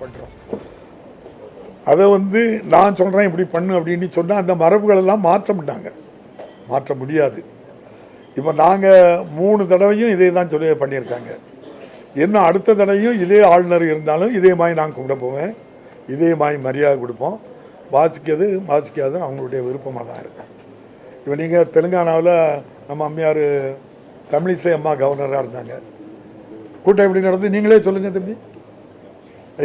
பண்ணுறோம் அதை வந்து நான் சொல்கிறேன் இப்படி பண்ணு அப்படின்னு சொன்னால் அந்த மரபுகளெல்லாம் மாற்றமிட்டாங்க மாற்ற மாற்ற முடியாது. இப்போ நாங்கள் மூணு தடவையும் இதே தான் சொல்லி பண்ணியிருக்காங்க. இன்னும் அடுத்த தடவையும் இதே ஆளுநர் இருந்தாலும் இதே மாதிரி நாங்கள் கும்பிட போவேன். இதே மாதிரி மரியாதை கொடுப்போம். வாசிக்கிறது வாசிக்காது அவங்களுடைய விருப்பமாக தான் இருக்கும் இப்போ நீங்கள் தெலுங்கானாவில் நம்ம அம்மையார் தமிழிசை அம்மா கவர்னராக இருந்தாங்க. கூட்டம் எப்படி நடந்து நீங்களே சொல்லுங்கள் தம்பி.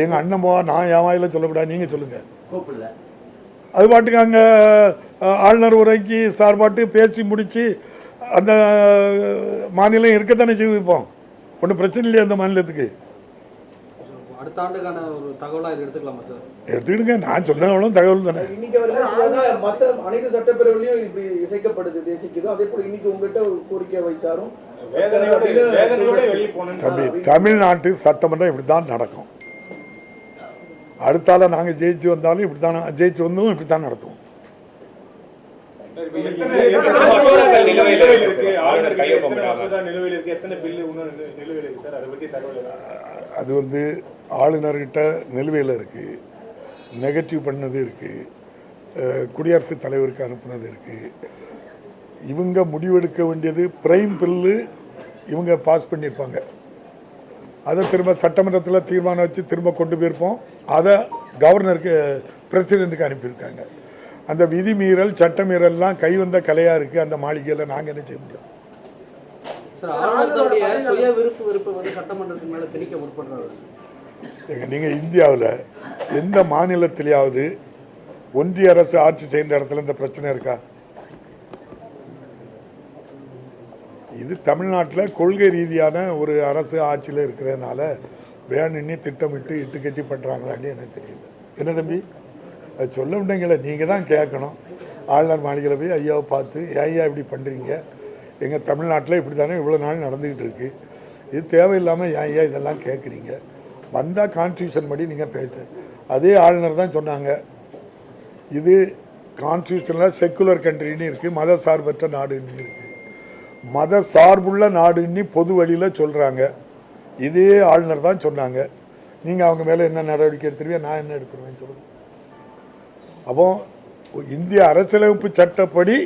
எங்கள் அண்ணம்மா நான் என் வாயில சொல்லக்கூடாது நீங்கள் சொல்லுங்கள் கூப்பிடல. அது பாட்டுக்கு அங்கே ஆளுநர் உரைக்கு சார்பாட்டு பேசி முடித்து அந்த மாநிலம் இருக்கத்தானே செய்விப்போம்? ஒன்றும் பிரச்சனை இல்லையா அந்த மாநிலத்துக்கு? அடுத்த ஆண்டுக்கான ஒரு தகவலா இது எடுத்துக்கலாமா சார்? எடுத்துக்கிடுங்க நான் சொன்னவங்களும் தகவல் தானே. இன்னைக்கு வரைக்கும் சொல்றாங்க, மத்த அனைத்து சட்டப்பேரவையிலும் இப்படி இசைக்கப்படுது தேசிக்குதோ. அதே போல இன்னைக்கு உங்ககிட்ட ஒரு கோரிக்கை வைத்தாரும். வேதனையோட வேதனையோட வெளியே போனேன்னு தம்பி தமிழ்நாட்டு சட்டமன்றம் இப்படி தான் நடக்கும். அடுத்தால நாங்கள் ஜெயிச்சு வந்தாலும் இப்படி தான் ஜெயிச்சு வந்தும் இப்படி தான் நடத்துவோம். அது வந்து ஆளுநர்கிட்ட நிலுவையில் இருக்குது நெகட்டிவ் பண்ணது இருக்குது குடியரசுத் தலைவருக்கு அனுப்புனது இருக்குது இவங்க முடிவெடுக்க வேண்டியது பிரைம் பில்லு இவங்க பாஸ் பண்ணியிருப்பாங்க. அதை திரும்ப சட்டமன்றத்தில் தீர்மானம் வச்சு திரும்ப கொண்டு போயிருப்போம். அதை கவர்னருக்கு பிரசிடெண்ட்டுக்கு அனுப்பியிருக்காங்க. அந்த விதிமீறல் சட்டமீறல்லாம் கை வந்த கலையாக இருக்குது அந்த மாளிகையில் நாங்கள் என்ன செய்ய முடியும்? நீங்கள் இந்தியாவில் எந்த மாநிலத்திலேயாவது ஒன்றிய அரசு ஆட்சி செய்கிற இடத்துல இந்த பிரச்சனை இருக்கா? இது தமிழ்நாட்டில் கொள்கை ரீதியான ஒரு அரசு ஆட்சியில் இருக்கிறதுனால வேணும்னே திட்டமிட்டு இட்டு கட்டி பண்ணுறாங்களான்னு எனக்கு தெரியல. என்ன தம்பி? அது சொல்ல விட்டீங்களே நீங்கள் தான் கேட்கணும். ஆளுநர் மாளிகையில் போய் ஐயாவை பார்த்து ஐயா இப்படி பண்ணுறீங்க எங்கள் தமிழ்நாட்டில் இப்படி தானே இவ்வளோ நாள் நடந்துக்கிட்டு இருக்கு. இது தேவையில்லாமல் ஏன் ஐயா இதெல்லாம் கேட்குறீங்க? வந்தால் கான்ஸ்டியூஷன் படி நீங்கள் பேசு. அதே ஆளுநர் தான் சொன்னாங்க. இது கான்ஸ்டியூஷனில் செக்குலர் கண்ட்ரின்னு இருக்குது மத சார்பற்ற நாடுன்னு இருக்குது மத சார்புள்ள நாடுன்னு பொது வழியில் சொல்கிறாங்க இதே ஆளுநர் தான் சொன்னாங்க. நீங்கள் அவங்க மேலே என்ன நடவடிக்கை எடுத்துருவீங்க நான் என்ன எடுத்துருவேன் சொல்லுங்கள் அப்போ இந்திய அரசியலமைப்பு சட்டப்படி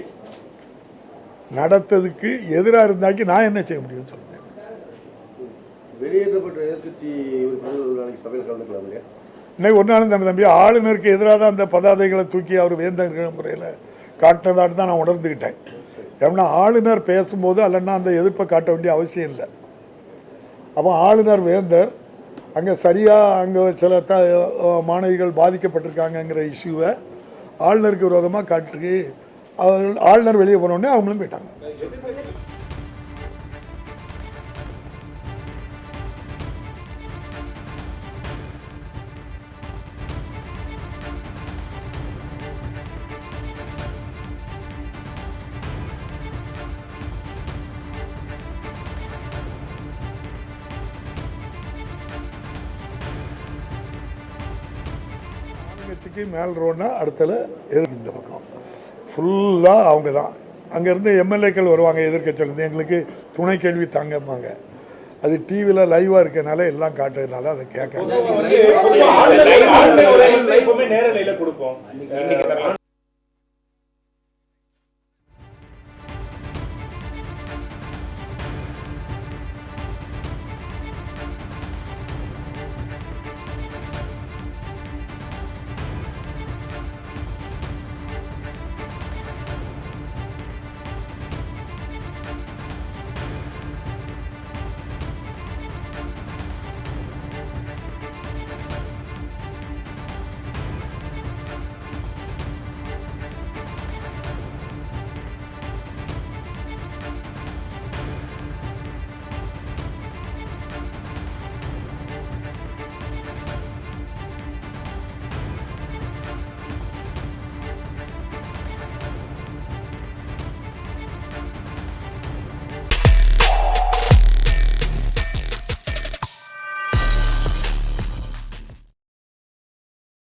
நடத்ததுக்கு எதிராக இருந்தாக்கி நான் என்ன செய்ய முடியும்னு சொல்லுங்கள் வெளியேற்றப்பட்ட சபையில் கலந்துக்கலாம் இல்லையா? இன்னைக்கு ஒரு நாளும் தம்பி ஆளுநருக்கு எதிராக தான் அந்த பதாதைகளை தூக்கி அவர் வேந்தங்கிற முறையில் காட்டினதாட்டு தான் நான் உணர்ந்துக்கிட்டேன் ஏன்னா ஆளுநர் பேசும்போது அல்லன்னா அந்த எதிர்ப்பை காட்ட வேண்டிய அவசியம் இல்லை. அப்போ ஆளுநர் வேந்தர். அங்கே சரியாக அங்கே சில த மாணவிகள் பாதிக்கப்பட்டிருக்காங்கங்கிற இஷ்யூவை ஆளுநருக்கு விரோதமாக காட்டி அவர்கள் ஆளுநர் வெளியே போனோடனே அவங்களும் போயிட்டாங்க. ஆளுங்கட்சிக்கு மேல் ரோடுனா அடுத்தல எதிர் இந்த பக்கம் ஃபுல்லாக அவங்க தான் அங்கேருந்து எம்எல்ஏக்கள் வருவாங்க எதிர்கட்சியிலேருந்து எங்களுக்கு துணை கேள்வி தாங்கம்பாங்க அது டிவியில் லைவாக இருக்கனால எல்லாம் காட்டுறதுனால அதை கேட்க